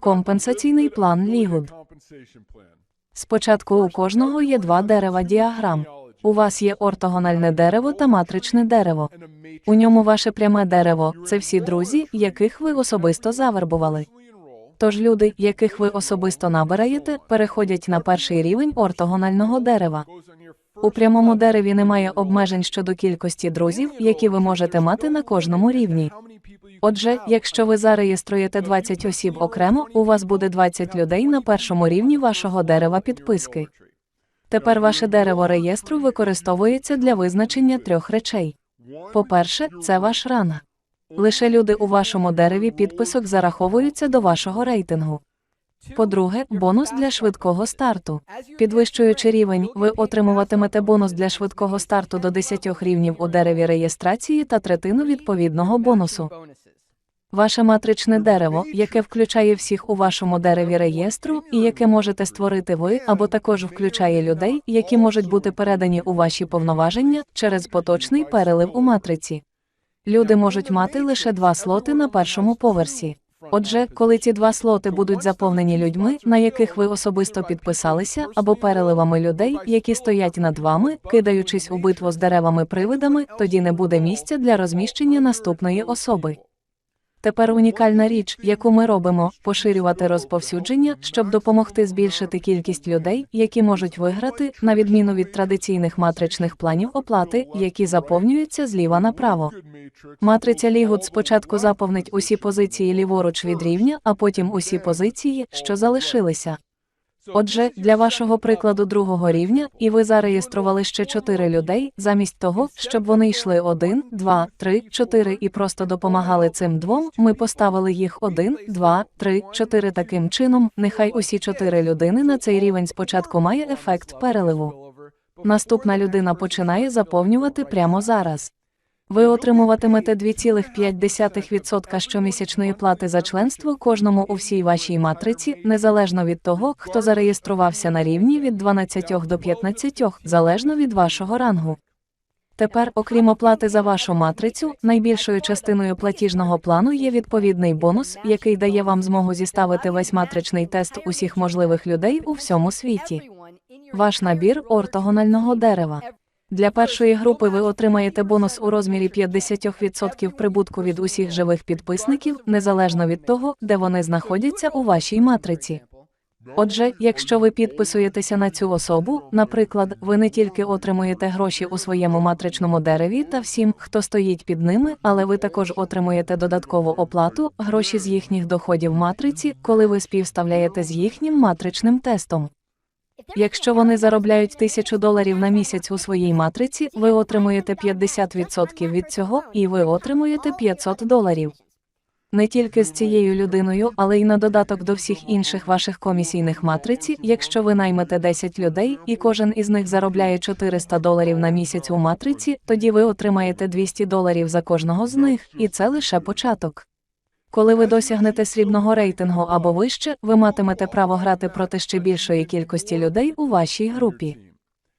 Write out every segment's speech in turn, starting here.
Компенсаційний план Лігуд. Спочатку у кожного є два дерева діаграм. У вас є ортогональне дерево та матричне дерево. У ньому ваше пряме дерево це всі друзі, яких ви особисто завербували. Тож люди, яких ви особисто набираєте, переходять на перший рівень ортогонального дерева. У прямому дереві немає обмежень щодо кількості друзів, які ви можете мати на кожному рівні. Отже, якщо ви зареєструєте 20 осіб окремо, у вас буде 20 людей на першому рівні вашого дерева підписки. Тепер ваше дерево реєстру використовується для визначення трьох речей. По-перше, це ваш рана. Лише люди у вашому дереві підписок зараховуються до вашого рейтингу. По-друге, бонус для швидкого старту. Підвищуючи рівень, ви отримуватимете бонус для швидкого старту до 10 рівнів у дереві реєстрації та третину відповідного бонусу. Ваше матричне дерево, яке включає всіх у вашому дереві реєстру, і яке можете створити ви, або також включає людей, які можуть бути передані у ваші повноваження через поточний перелив у матриці. Люди можуть мати лише два слоти на першому поверсі. Отже, коли ці два слоти будуть заповнені людьми, на яких ви особисто підписалися, або переливами людей, які стоять над вами, кидаючись у битву з деревами-привидами, тоді не буде місця для розміщення наступної особи. Тепер унікальна річ, яку ми робимо, поширювати розповсюдження, щоб допомогти збільшити кількість людей, які можуть виграти, на відміну від традиційних матричних планів оплати, які заповнюються зліва направо. Матриця Лігут спочатку заповнить усі позиції ліворуч від рівня, а потім усі позиції, що залишилися. Отже, для вашого прикладу другого рівня, і ви зареєстрували ще чотири людей, замість того, щоб вони йшли один, два, три, чотири і просто допомагали цим двом. Ми поставили їх один, два, три, чотири таким чином. Нехай усі чотири людини на цей рівень спочатку має ефект переливу. Наступна людина починає заповнювати прямо зараз. Ви отримуватимете 2,5% щомісячної плати за членство кожному у всій вашій матриці, незалежно від того, хто зареєструвався на рівні від 12 до 15, залежно від вашого рангу. Тепер, окрім оплати за вашу матрицю, найбільшою частиною платіжного плану є відповідний бонус, який дає вам змогу зіставити весь матричний тест усіх можливих людей у всьому світі. Ваш набір ортогонального дерева. Для першої групи ви отримаєте бонус у розмірі 50% прибутку від усіх живих підписників, незалежно від того, де вони знаходяться у вашій матриці. Отже, якщо ви підписуєтеся на цю особу, наприклад, ви не тільки отримуєте гроші у своєму матричному дереві та всім, хто стоїть під ними, але ви також отримуєте додаткову оплату, гроші з їхніх доходів матриці, коли ви співставляєте з їхнім матричним тестом. Якщо вони заробляють тисячу доларів на місяць у своїй матриці, ви отримуєте 50% від цього, і ви отримуєте 500 доларів. Не тільки з цією людиною, але й на додаток до всіх інших ваших комісійних матриці, якщо ви наймете 10 людей, і кожен із них заробляє 400 доларів на місяць у матриці, тоді ви отримаєте 200 доларів за кожного з них, і це лише початок. Коли ви досягнете срібного рейтингу або вище, ви матимете право грати проти ще більшої кількості людей у вашій групі.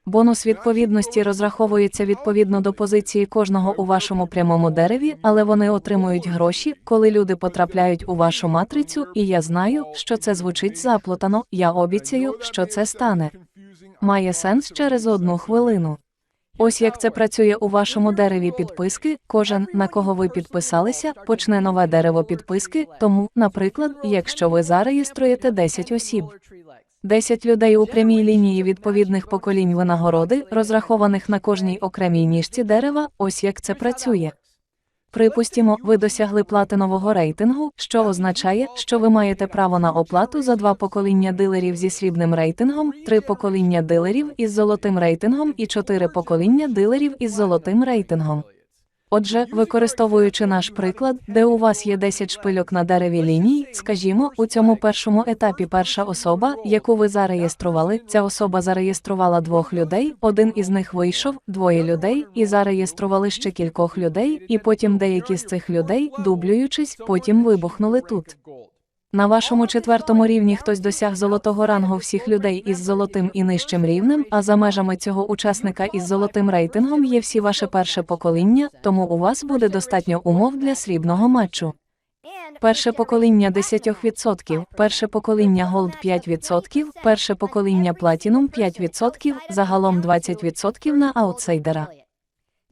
Бонус відповідності розраховується відповідно до позиції кожного у вашому прямому дереві, але вони отримують гроші, коли люди потрапляють у вашу матрицю, і я знаю, що це звучить заплутано. Я обіцяю, що це стане. Має сенс через одну хвилину. Ось як це працює у вашому дереві підписки. Кожен, на кого ви підписалися, почне нове дерево підписки. Тому, наприклад, якщо ви зареєструєте 10 осіб. 10 людей у прямій лінії відповідних поколінь винагороди, розрахованих на кожній окремій ніжці дерева, ось як це працює. Припустімо, ви досягли платинового рейтингу, що означає, що ви маєте право на оплату за два покоління дилерів зі срібним рейтингом, три покоління дилерів із золотим рейтингом і чотири покоління дилерів із золотим рейтингом. Отже, використовуючи наш приклад, де у вас є 10 шпильок на дереві ліній, скажімо, у цьому першому етапі перша особа, яку ви зареєстрували, ця особа зареєструвала двох людей, один із них вийшов, двоє людей, і зареєстрували ще кількох людей, і потім деякі з цих людей, дублюючись, потім вибухнули тут. На вашому четвертому рівні хтось досяг золотого рангу всіх людей із золотим і нижчим рівнем, а за межами цього учасника із золотим рейтингом є всі ваше перше покоління, тому у вас буде достатньо умов для срібного матчу. Перше покоління 10%, перше покоління Gold 5%, перше покоління Platinum 5%, загалом 20% на аутсайдера.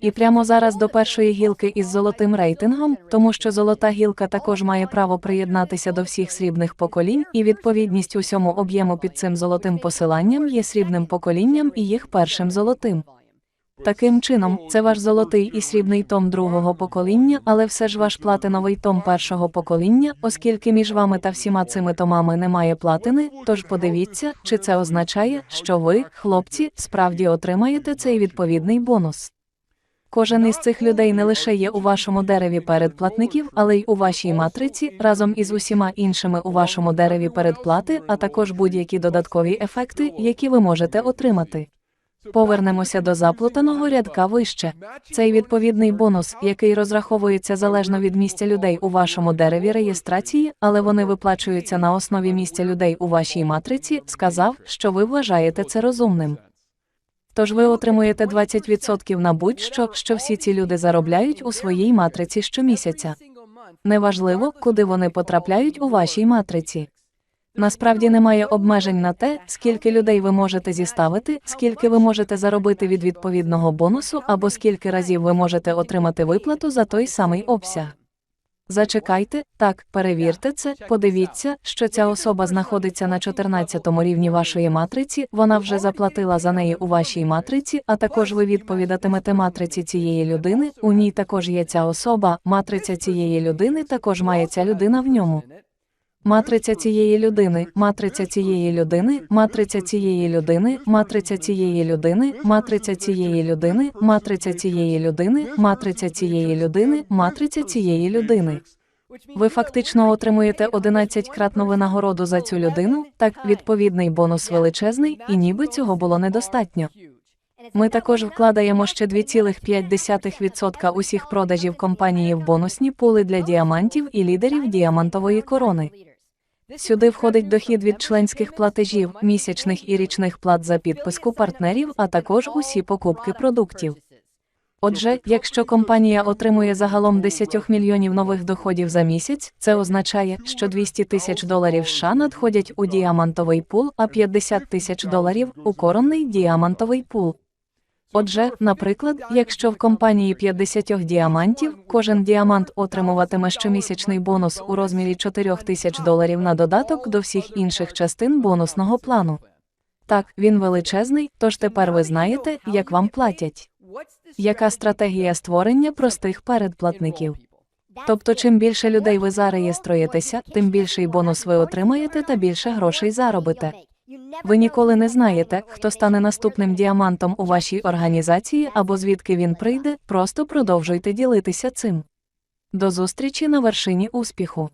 І прямо зараз до першої гілки із золотим рейтингом, тому що золота гілка також має право приєднатися до всіх срібних поколінь, і відповідність усьому об'єму під цим золотим посиланням є срібним поколінням і їх першим золотим. Таким чином, це ваш золотий і срібний том другого покоління, але все ж ваш платиновий том першого покоління, оскільки між вами та всіма цими томами немає платини. Тож подивіться, чи це означає, що ви, хлопці, справді отримаєте цей відповідний бонус. Кожен із цих людей не лише є у вашому дереві передплатників, але й у вашій матриці, разом із усіма іншими у вашому дереві передплати, а також будь-які додаткові ефекти, які ви можете отримати. Повернемося до заплутаного рядка вище. Цей відповідний бонус, який розраховується залежно від місця людей у вашому дереві реєстрації, але вони виплачуються на основі місця людей у вашій матриці, сказав, що ви вважаєте це розумним. Тож ви отримуєте 20% на будь-що, що всі ці люди заробляють у своїй матриці щомісяця. Неважливо, куди вони потрапляють у вашій матриці. Насправді немає обмежень на те, скільки людей ви можете зіставити, скільки ви можете заробити від відповідного бонусу, або скільки разів ви можете отримати виплату за той самий обсяг. Зачекайте, так, перевірте це, подивіться, що ця особа знаходиться на 14 рівні вашої матриці, вона вже заплатила за неї у вашій матриці, а також ви відповідатимете матриці цієї людини, у ній також є ця особа, матриця цієї людини також має ця людина в ньому. Матриця цієї людини, матриця цієї людини, матриця цієї людини, матриця цієї людини, матриця цієї людини, матриця цієї людини, матриця цієї людини, матриця цієї людини. Ви фактично отримуєте 11-кратну винагороду за цю людину, так відповідний бонус величезний, і ніби цього було недостатньо. Ми також вкладаємо ще 2,5% усіх продажів компанії в бонусні пули для діамантів і лідерів діамантової корони. Сюди входить дохід від членських платежів, місячних і річних плат за підписку партнерів, а також усі покупки продуктів. Отже, якщо компанія отримує загалом 10 мільйонів нових доходів за місяць, це означає, що 200 тисяч доларів США надходять у діамантовий пул, а 50 тисяч доларів у коронний діамантовий пул. Отже, наприклад, якщо в компанії 50 діамантів, кожен діамант отримуватиме щомісячний бонус у розмірі 4 тисяч доларів на додаток до всіх інших частин бонусного плану. Так, він величезний, тож тепер ви знаєте, як вам платять. Яка стратегія створення простих передплатників? Тобто, чим більше людей ви зареєструєтеся, тим більший бонус ви отримаєте та більше грошей заробите. Ви ніколи не знаєте, хто стане наступним діамантом у вашій організації або звідки він прийде, просто продовжуйте ділитися цим. До зустрічі на вершині успіху.